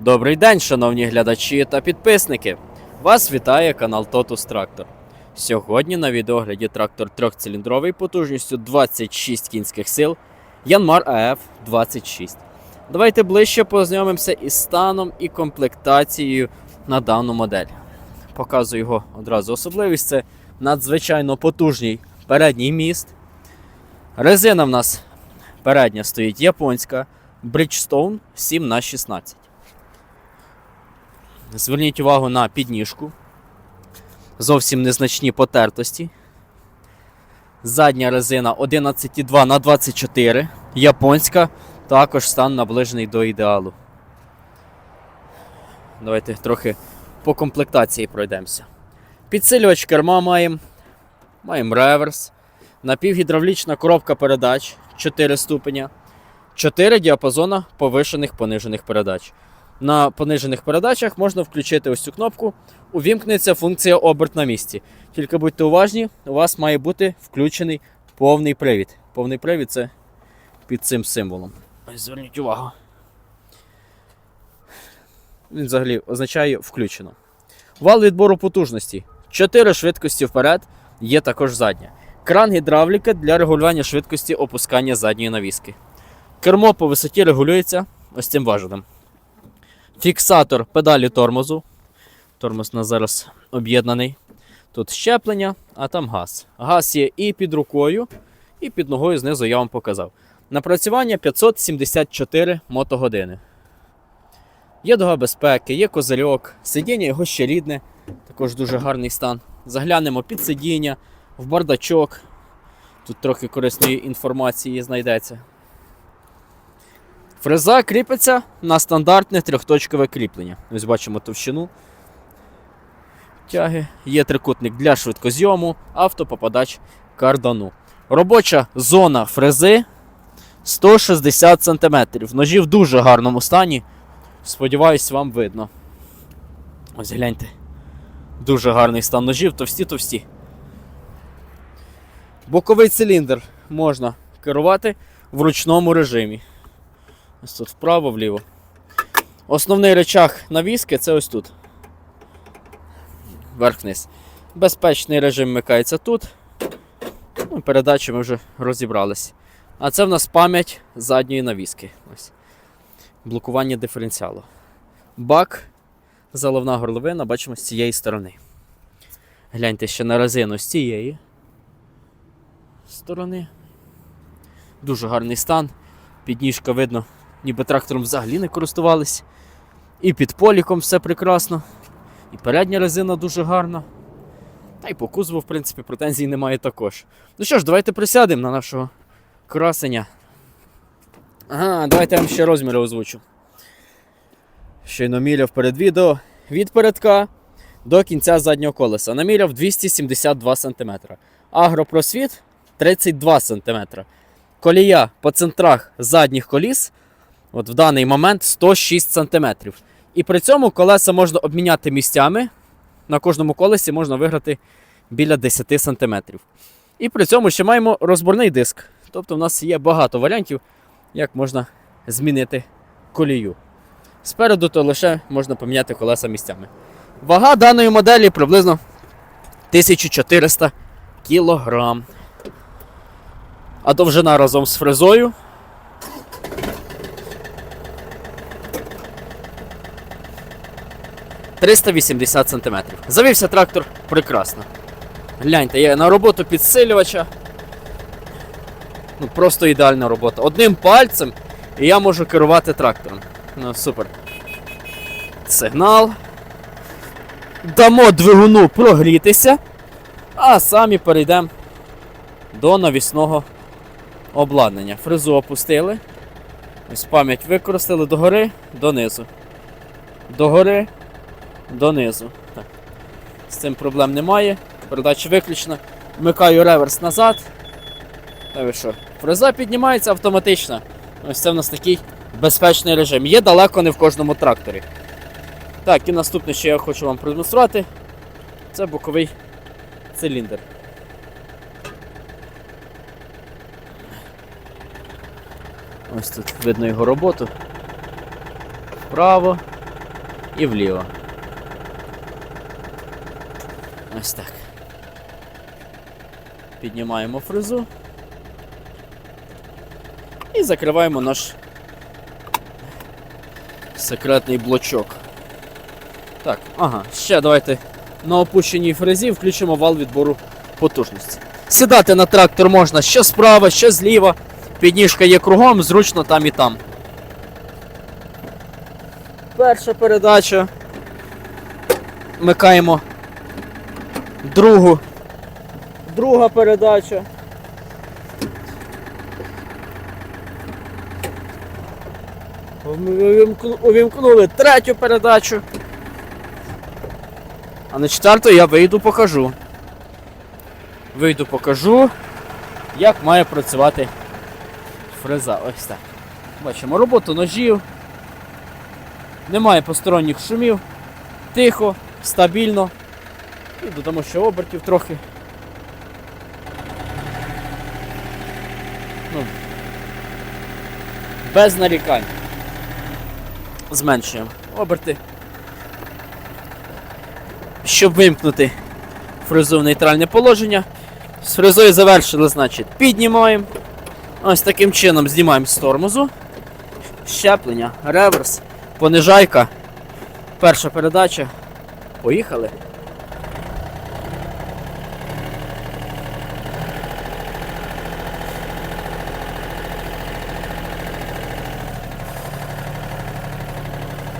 Добрий день, шановні глядачі та підписники! Вас вітає канал Totus Tractor. Сьогодні на відеогляді трактор трьохциліндровий потужністю 26 кінських сил Yanmar AF 26. Давайте ближче познайомимося із станом і комплектацією на дану модель. Показую його одразу особливість. Це надзвичайно потужний передній міст. Резина в нас передня стоїть японська Bridgestone 7х16. Зверніть увагу на підніжку. Зовсім незначні потертості. Задня резина 11,2 на 24. Японська. Також стан наближений до ідеалу. Давайте трохи по комплектації пройдемося. Підсилювач керма маємо. Маємо реверс. Напівгідравлічна коробка передач 4 ступеня. 4 діапазона повишених понижених передач. На понижених передачах можна включити ось цю кнопку. Увімкнеться функція оберт на місці. Тільки будьте уважні, у вас має бути включений повний привід. Повний привід це під цим символом. Ось зверніть увагу. Він взагалі означає включено. Вал відбору потужності. 4 швидкості вперед, є також задня. Кран гідравліка для регулювання швидкості опускання задньої навіски. Кермо по висоті регулюється ось цим важелем. Фіксатор педалі тормозу. Тормоз у нас зараз об'єднаний. Тут щеплення, а там газ. Газ є і під рукою, і під ногою знизу я вам показав. Напрацювання 574 мотогодини. Є дога безпеки, є козирьок, сидіння його ще рідне, також дуже гарний стан. Заглянемо під сидіння, в бардачок. Тут трохи корисної інформації знайдеться. Фреза кріпиться на стандартне трьохточкове кріплення. Ось бачимо товщину тяги. Є трикутник для швидкозйому, автопопадач кардану. Робоча зона фрези 160 см. Ножі в дуже гарному стані. Сподіваюсь, вам видно. Ось гляньте. Дуже гарний стан ножів, товсті-товсті. Боковий циліндр можна керувати в ручному режимі. Ось тут вправо-вліво. Основний речах навіски це ось тут. Вверх-вниз. Безпечний режим вмикається тут. Ну, передачі ми вже розібрались. А це в нас пам'ять задньої навіски. Ось. Блокування диференціалу. Бак, заливна горловина, бачимо з цієї сторони. Гляньте ще на резину з цієї сторони. Дуже гарний стан. Підніжка видно, ніби трактором взагалі не користувались. І під поліком все прекрасно. І передня резина дуже гарна. Та й по кузову, в принципі, претензій немає також. Ну що ж, давайте присядемо на нашого красення. Ага, давайте я вам ще розміри озвучу. Щойно міряв перед відео від передка до кінця заднього колеса. Наміряв 272 см. Агропросвіт 32 см. Колія по центрах задніх коліс от в даний момент 106 см. І при цьому колеса можна обміняти місцями. На кожному колесі можна виграти біля 10 см. І при цьому ще маємо розборний диск. Тобто в нас є багато варіантів, як можна змінити колію. Спереду то лише можна поміняти колеса місцями. Вага даної моделі приблизно 1400 кг. А довжина разом з фрезою – 380 см. Завівся трактор прекрасно. Гляньте, є на роботу підсилювача. Ну, просто ідеальна робота. Одним пальцем і я можу керувати трактором. Ну, супер. Сигнал. Дамо двигуну прогрітися, а самі перейдемо до навісного обладнання. Фрезу опустили. Ось пам'ять використали догори, донизу. Догори, донизу. Так. З цим проблем немає. Передача виключена. Вмикаю реверс назад. Та ви що? Фреза піднімається автоматично. Ось це в нас такий безпечний режим. Є далеко не в кожному тракторі. Так, і наступне, що я хочу вам продемонструвати, це боковий циліндр. Ось тут видно його роботу. Вправо, і вліво. Ось так. Піднімаємо фрезу. І закриваємо наш секретний блочок. Так, ага, ще давайте на опущеній фрезі включимо вал відбору потужності. Сідати на трактор можна що справа, що зліва. Підніжка є кругом, зручно там і там. Перша передача. Вмикаємо другу. Друга передача. Увімкну- Увімкнули третю передачу. А на четверту я вийду покажу. Вийду покажу, як має працювати фреза. Ось так. Бачимо роботу ножів. Немає посторонніх шумів. Тихо, стабільно. І додамо ще обертів трохи. Ну, без нарікань. Зменшуємо оберти. Щоб вимкнути фрезу в нейтральне положення. З фрезою завершили, значить, піднімаємо. Ось таким чином знімаємо з тормозу. Щеплення, реверс, понижайка. Перша передача. Поїхали.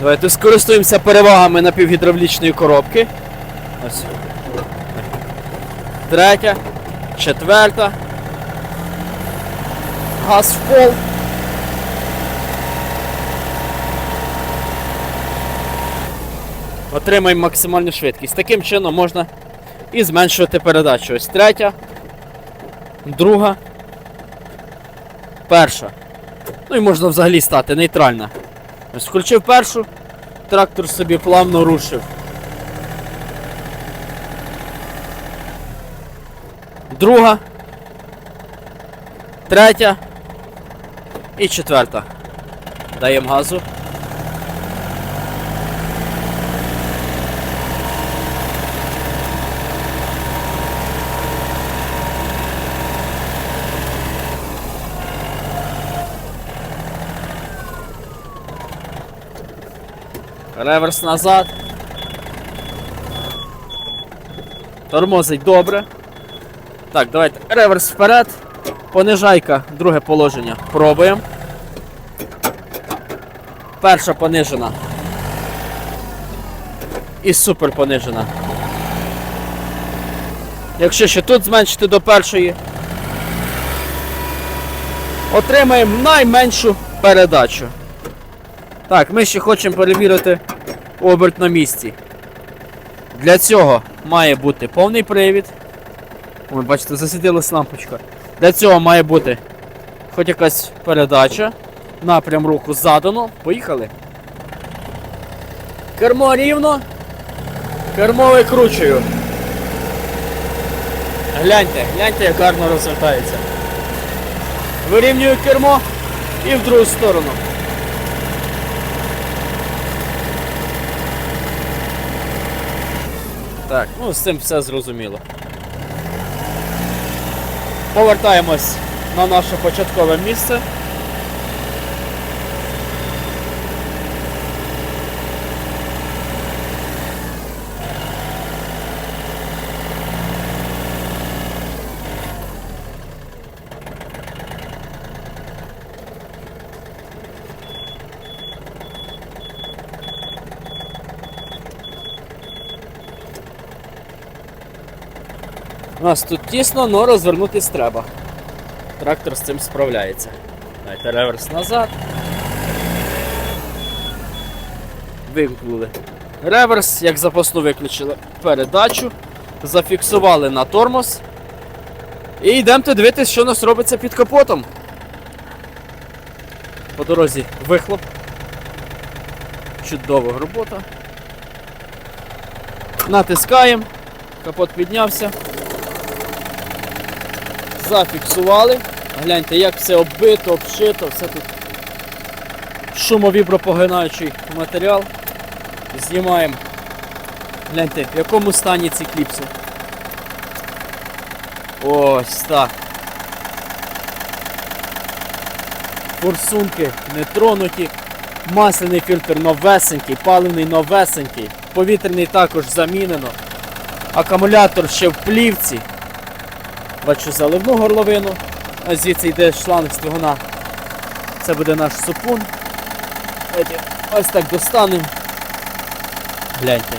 Давайте скористуємося перевагами напівгідравлічної коробки. Ось. Третя, четверта. Газ в пол. Отримаємо максимальну швидкість. Таким чином можна і зменшувати передачу. Ось третя, друга, перша. Ну і можна взагалі стати нейтральна. Ось включив першу, трактор собі плавно рушив. Друга, третя і четверта. Даємо газу. Реверс назад. Тормозить добре. Так, давайте. Реверс вперед. Понижайка, друге положення. Пробуємо. Перша понижена. І супер понижена. Якщо ще тут зменшити до першої, отримаємо найменшу передачу. Так, ми ще хочемо перевірити оберт на місці. Для цього має бути повний привід. Ой, бачите, засвітилась лампочка. Для цього має бути хоч якась передача. Напрям руху задано. Поїхали. Кермо рівно. Кермо викручую. Гляньте, гляньте, як гарно розвертається. Вирівнюю кермо і в другу сторону. Так, ну з цим все зрозуміло. Повертаємось на наше початкове місце. Нас тут тісно, але розвернутись треба. Трактор з цим справляється. Давайте реверс назад. Вимкнули. Реверс, як запасну виключили передачу. Зафіксували на тормоз. І йдемо дивитися, що у нас робиться під капотом. По дорозі вихлоп. Чудова робота. Натискаємо. Капот піднявся. Зафіксували. Гляньте, як все оббито, обшито, все тут шумовібропогинаючий матеріал. Знімаємо. Гляньте, в якому стані ці кліпси. Ось так. Форсунки не тронуті. Масляний фільтр новесенький, паливний новесенький. Повітряний також замінено. Акумулятор ще в плівці. Бачу заливну горловину. А звідси йде шланг з двигуна. Це буде наш супун. Ось так достанемо. Гляньте.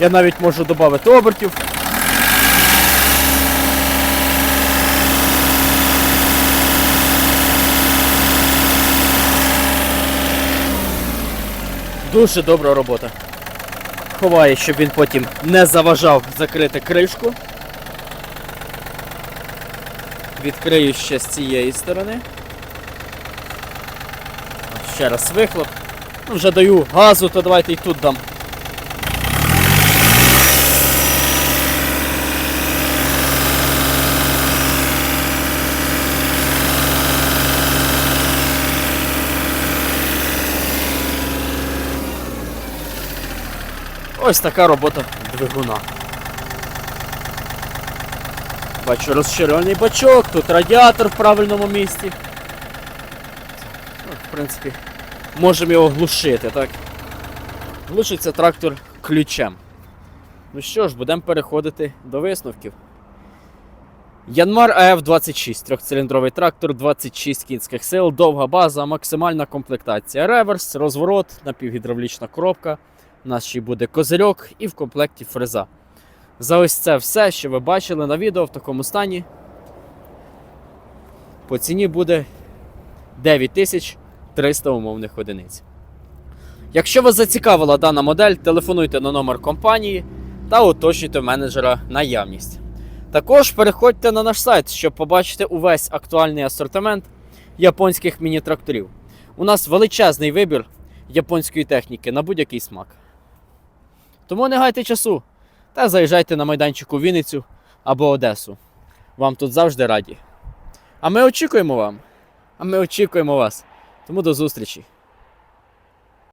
Я навіть можу додати обертів. Дуже добра робота. Ховаю, щоб він потім не заважав закрити кришку. Відкрию ще з цієї сторони. Ще раз вихлоп. Ну, вже даю газу, то давайте і тут дам. Ось така робота двигуна. Бачу розширений бачок, тут радіатор в правильному місці. Ну, в принципі, можемо його глушити, так? Глушиться трактор ключем. Ну що ж, будемо переходити до висновків. Янмар АФ-26, трьохциліндровий трактор, 26 кінських сил, довга база, максимальна комплектація. Реверс, розворот, напівгідравлічна коробка. У нас ще й буде козирьок і в комплекті фреза. За ось це все, що ви бачили на відео в такому стані. По ціні буде 9300 умовних одиниць. Якщо вас зацікавила дана модель, телефонуйте на номер компанії та уточнюйте менеджера наявність. Також переходьте на наш сайт, щоб побачити увесь актуальний асортимент японських міні-тракторів. У нас величезний вибір японської техніки на будь-який смак. Тому не гайте часу та заїжджайте на майданчик у Вінницю або Одесу. Вам тут завжди раді. А ми очікуємо вам. А ми очікуємо вас. Тому до зустрічі!